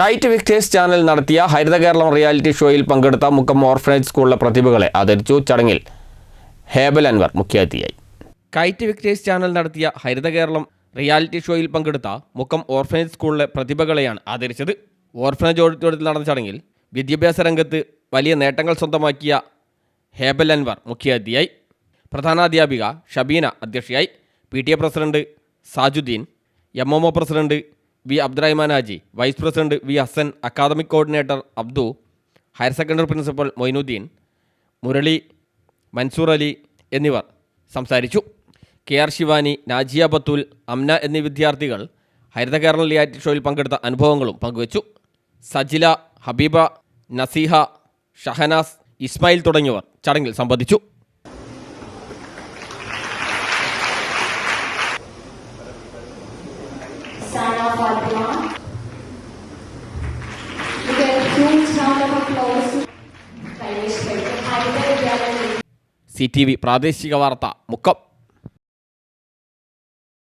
KITE Victers channel നടത്തിയ Haritha Keralam reality ഷോയിൽ പങ്കെടുത്ത മുക്കം ഓർഫനേജ് സ്കൂളിലെ പ്രതിഭകളെ ആദരിച്ചു ചടങ്ങിൽ ഹേബൽ അൻവർ മുഖ്യാതിഥിയായി. കൈറ്റ് വിക്ടേഴ്സ് ചാനൽ നടത്തിയ ഹരിത കേരളം റിയാലിറ്റി ഷോയിൽ പങ്കെടുത്ത മുക്കം ഓർഫനേജ് സ്കൂളിലെ പ്രതിഭകളെയാണ് ആദരിച്ചത്. ഓർഫനേജ് ഓഡിറ്റോറിയത്തിൽ നടന്ന ചടങ്ങിൽ വിദ്യാഭ്യാസ രംഗത്ത് വലിയ നേട്ടങ്ങൾ സ്വന്തമാക്കിയ ഹേബൽ അൻവർ മുഖ്യാതിഥിയായി. പ്രധാനാധ്യാപിക ഷബീന അധ്യക്ഷയായി. P T A president Sajuddeen M M O president V Abdurahman Haji vice president V Hasan academic coordinator Abdu higher secondary principal Moinuddeen Murali Mansoor Ali എന്നിവർ സംസാരിച്ചു. കെ ആർ ശിവാനി നാജിയ ബത്തുൽ അംന എന്നീ വിദ്യാർത്ഥികൾ ഹരിത കേരള റിയാലിറ്റി ഷോയിൽ പങ്കെടുത്ത അനുഭവങ്ങളും പങ്കുവച്ചു. സജില ഹബീബ നസീഹ ഷഹനാസ് ഇസ്മായിൽ തുടങ്ങിയവർ ചടങ്ങിൽ സംബന്ധിച്ചു. ഹരിത വിദ്യാലയം സി ടി വി പ്രാദേശിക വാർത്ത മുക്കം